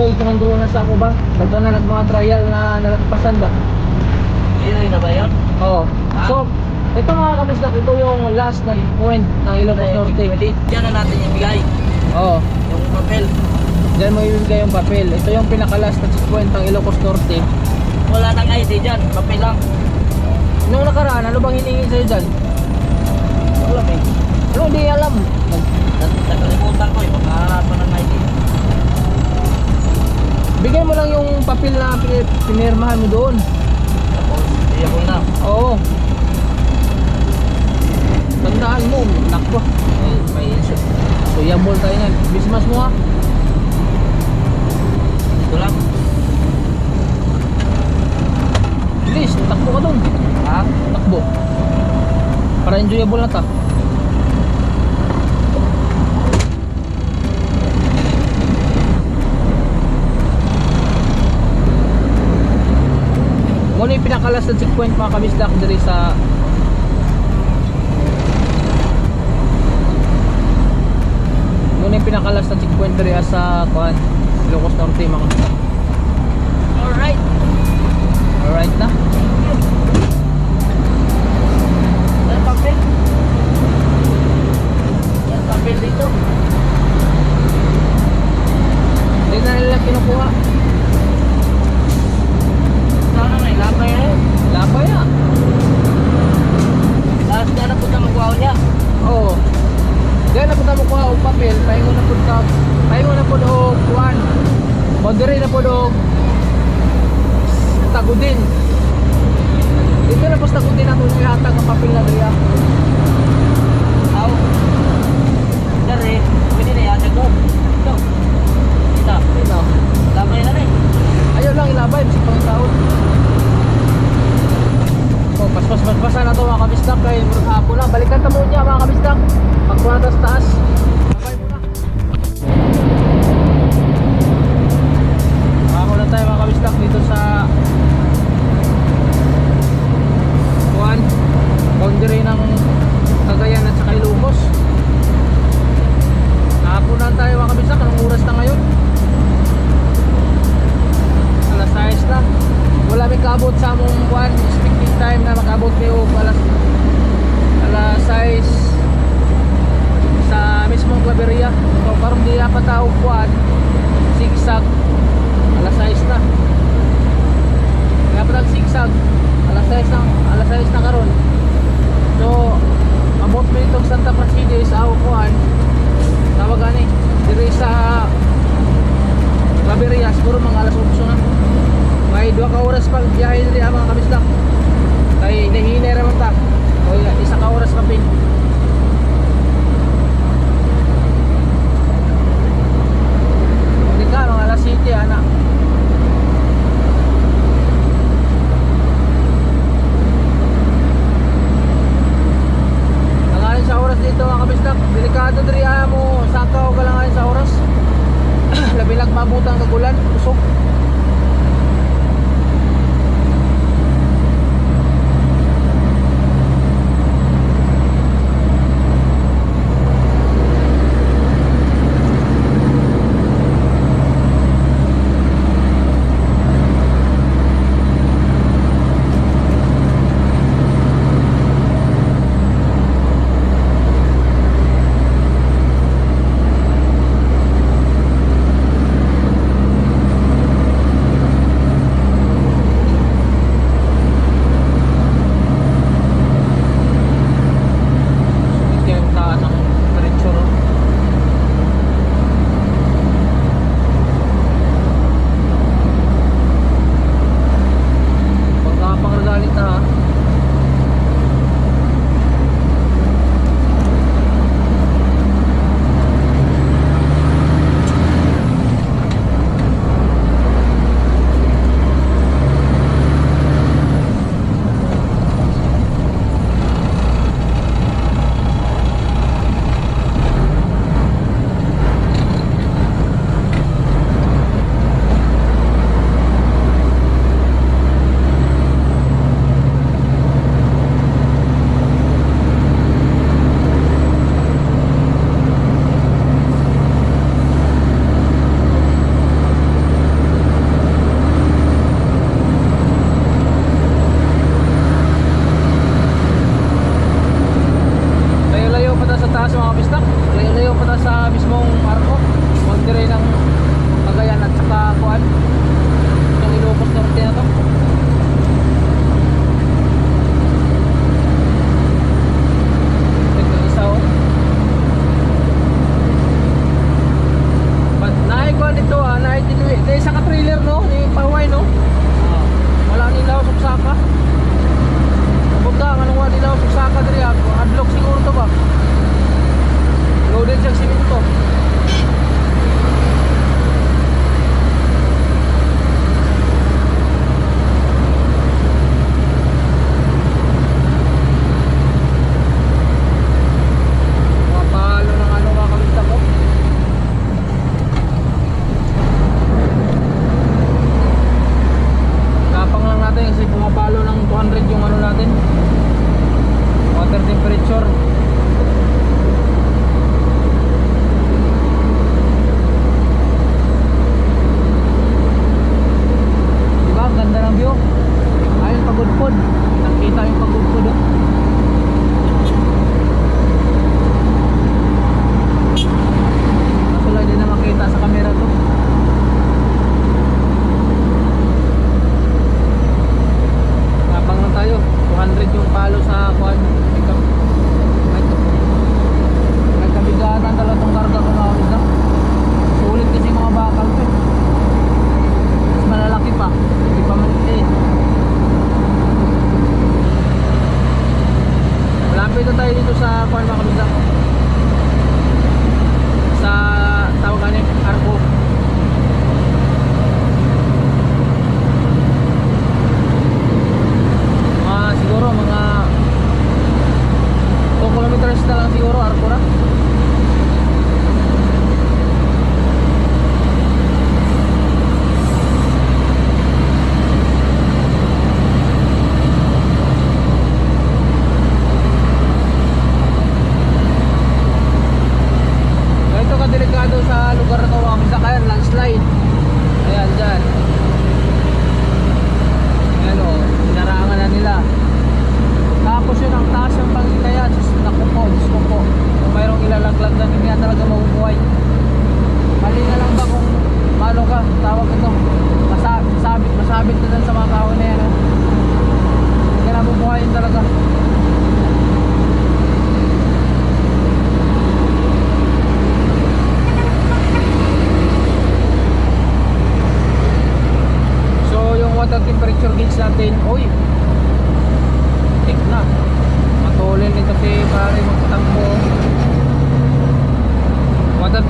Murag, dugay ito ng na sa ako ba? Dagda na nag mga trial na nalagpasan ba? Yun na ba yun? Oo. So, ito mga kabisdak, ito yung last na point ng Ilocos Norte. Diyan na natin ibigay. Oo. Yung papel. Diyan mo ibigay yung papel. Ito yung pinaka-last na checkpoint ng Ilocos Norte. Wala nang ID dyan. Papel lang. Nung nakaraan, ano bang hiningin sa'yo dyan? Wala eh. Ano, hindi alam. Nakalimutan ko eh. Makahanap pa ng ID. Bigyan mo lang yung papel na pin- pinirmahan mo doon. Tapos, iyan mo na. Oo. Tandaan mo, nakbo. May, may suyabol tayo yan. Bismas mo ha. Ito lang. Please, takbo ka doon. Ha? Takbo. Para enjoyable na ta. Muna yung pinakalas na checkpoint mga kabisdak diri sa Muna yung pinakalas na checkpoint diri sa kuan Ilocos Norte mga kabisdak Alright. Alright na Yan papel. Yan papel dito. Hindi na nila kinukuha lapay yun. Lapay ah Tapos na na po na magwaw niya. Oo. Diyan na po na kuha og papel, pahingo na po ka, pahingo na po og kuan. Modere na po og tagudin. Dito na sa tagudin na po ihatag ang papel na diriya. Aw. Dari, pwede na yata ko. Ito. Ito. Ito. Lapay na rin. Ayaw lang ilabay sa pang taon. Oh, paspas paspasan na to mga kabistak kay hapon na. Balikan ta mo niya mga kabistak. Pagkuha taas. Sabay mo na. Tayo mga kabistak dito sa Juan boundary ng Cagayan at saka Ilocos Hapon tayo mga kabistak anong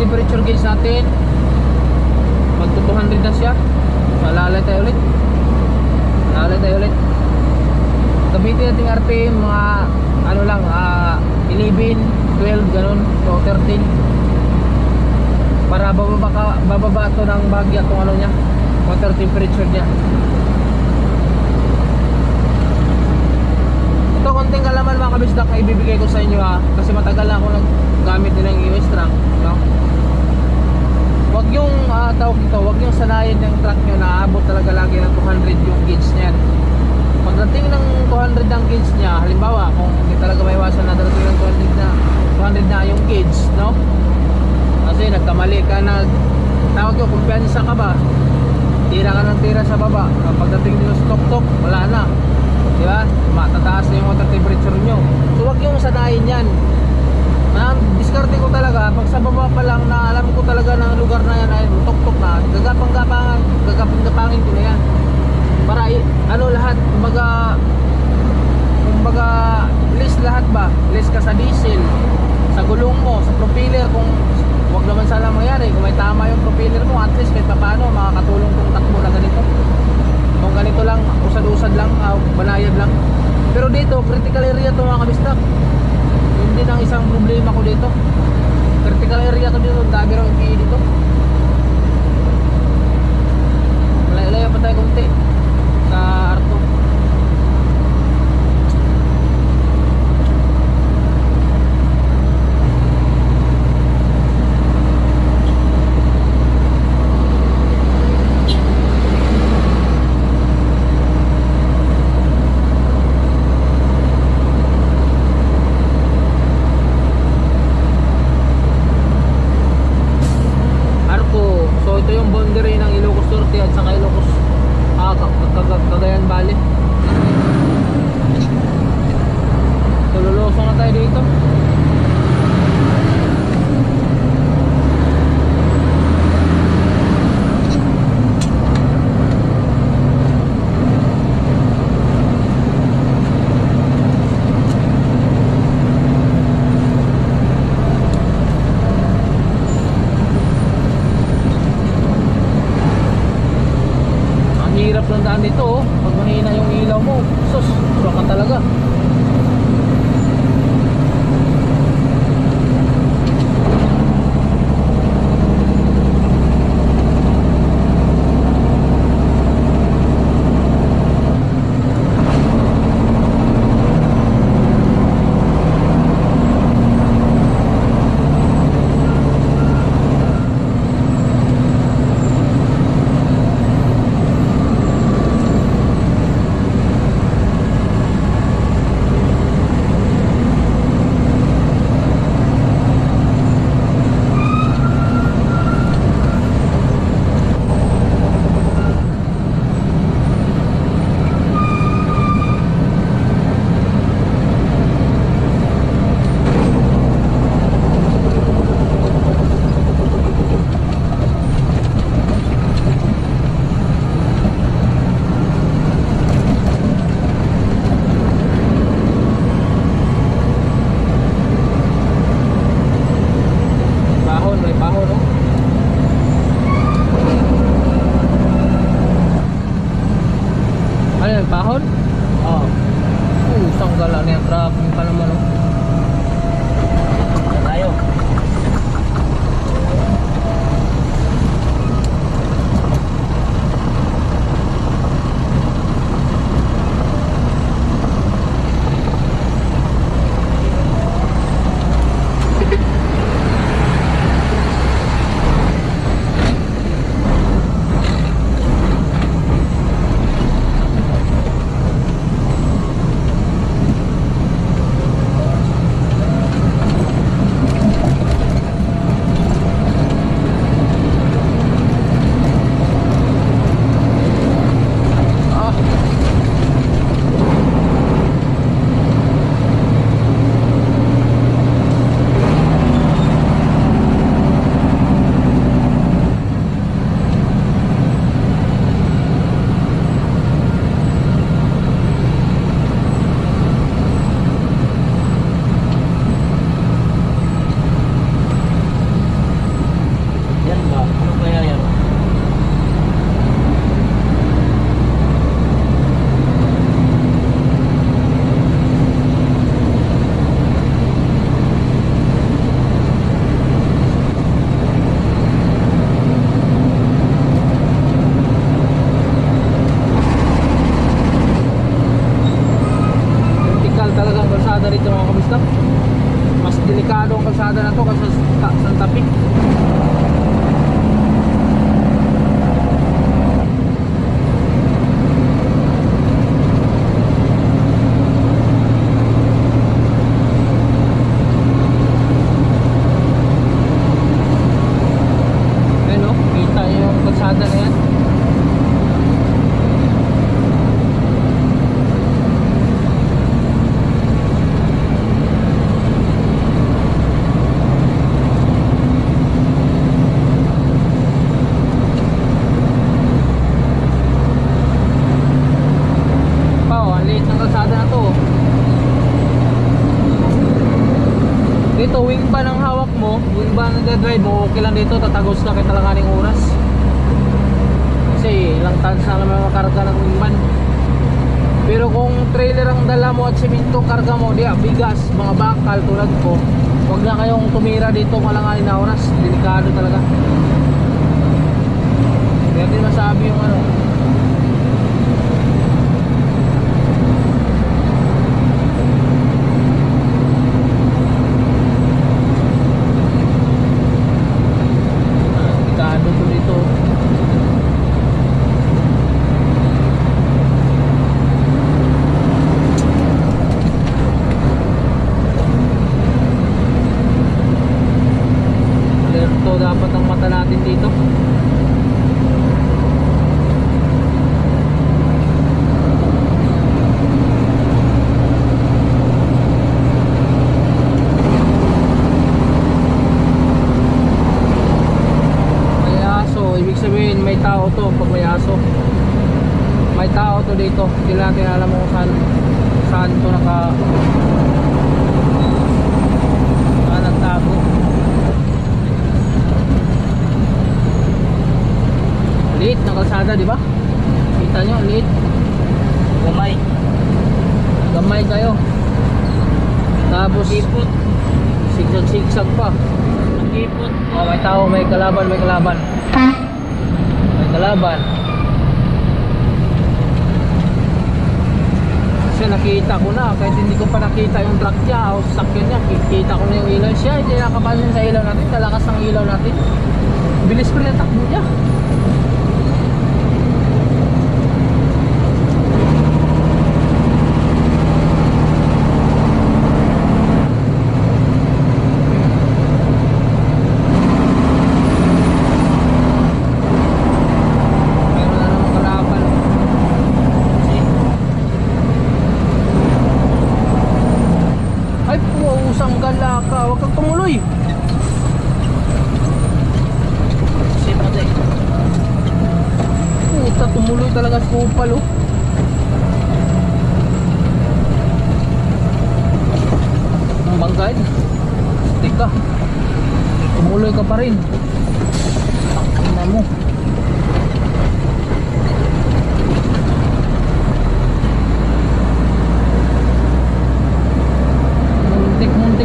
temperature gauge natin. Magto 200 na siya malalay tayo ulit. Malalay tayo ulit. Gamitin natin RPM mga ano lang ah, 11, 12 ganun so 13 para bababa, ka, bababa to ng bagya kung ano niya water temperature niya. Ito konting kalaman mga kabisdak ibibigay ko sa inyo ha Kasi matagal na ako naggamit din ng US truck no? Huwag yung uh, tawag dito, huwag yung sanayin ng truck nyo na abot talaga lagi ng 200 yung gauge niyan Pagdating ng 200 ang gauge niya, halimbawa kung hindi talaga maiwasan na darating ng 200 na 200 na yung gauge, no? Kasi nagkamali ka nag tawag ko kumpiyansa ka ba? Tira ka ng tira sa baba. Pagdating dito sa tok-tok, wala na. Di ba? Matataas na yung water temperature nyo. So wag yung sanayin yan. Ang diskarte ko talaga, pag sa baba pa lang na alam ko talaga ang lugar na yan ay tok-tok na, gagapang-gapangan, gagapang-gapangin ko na yan. Para ano lahat, kumbaga, kumbaga, list lahat ba? List ka sa diesel, sa gulong mo, sa propeller, kung wag naman sana mangyari, kung may tama yung propeller mo, at least kahit paano, makakatulong kung takbo na ganito. Kung ganito lang, usad-usad lang, uh, banayad lang. Pero dito, critical area to mga kabistak. Din ang isang problema ko dito. Critical area to dito, ang dami raw yung dito. Malaya-laya pa tayo kunti tumira dito malanganin na oras. Delikado talaga. Din masabi yung ano, delikado to dito. Alerto dapat ang mata natin dito. May aso, ibig sabihin may tao to pag may aso. May tao to dito. Hindi natin alam kung saan saan to naka saan nagtago. Liit ng kalsada, di ba? Kita nyo, liit. Gamay. Gamay kayo. Tapos, Ipot. sigsag-sigsag pa. Ipot. Oh, may tao, may kalaban, may kalaban. Kalaban. Kasi nakita ko na, kahit hindi ko pa nakita yung truck niya o sasakyan niya, kikita ko na yung ilaw siya, hindi nakapansin sa ilaw natin, kalakas ng ilaw natin. Bilis ko na takbo niya. Meron na namang kalaban. Ay, puusang gala ka. Huwag kang tumuloy. Sipot eh. Puta, tumuloy talaga sa kupal, oh. Ang banggay. Tika. Tumuloy ka pa rin. Takina mo.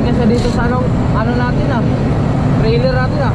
Siya dito sa ano, ano natin ah. Trailer natin ah.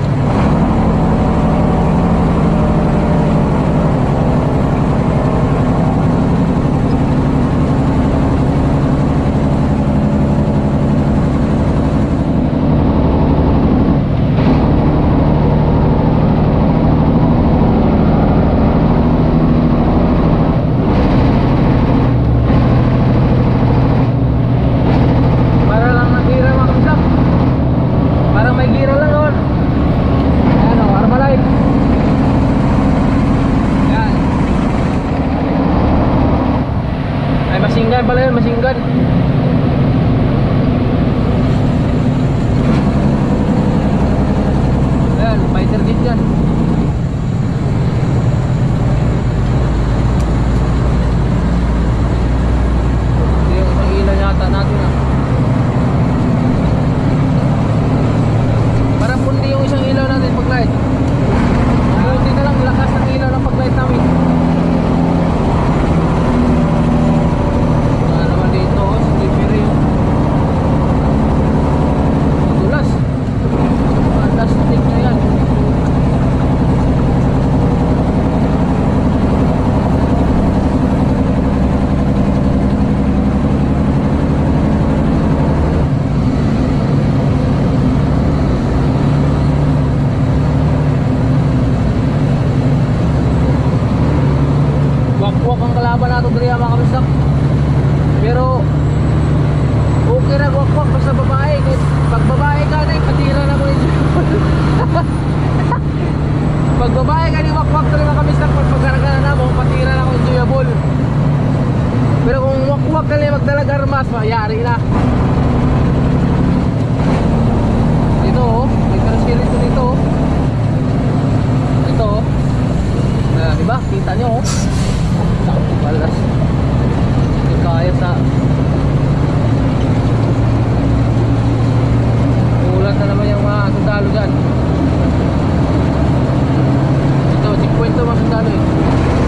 buwak ang kalaban nato diri mga kamisak pero okay ra wakwak basta babae. Kahit pag babae ka na katira na mo ni pag babae ka ni wakwak diri mga kamisak pag pagkarga na mo patira na ko enjoyable pero kung wakwak ka ni magdalaga armas mayari na. Dito oh. May karasiri ko dito oh. Dito oh. Uh, diba kita nyo oh. Sakto balas. Hindi kaya sa... Ulat na naman yung mga sundalo. Ito, 50 mga eh.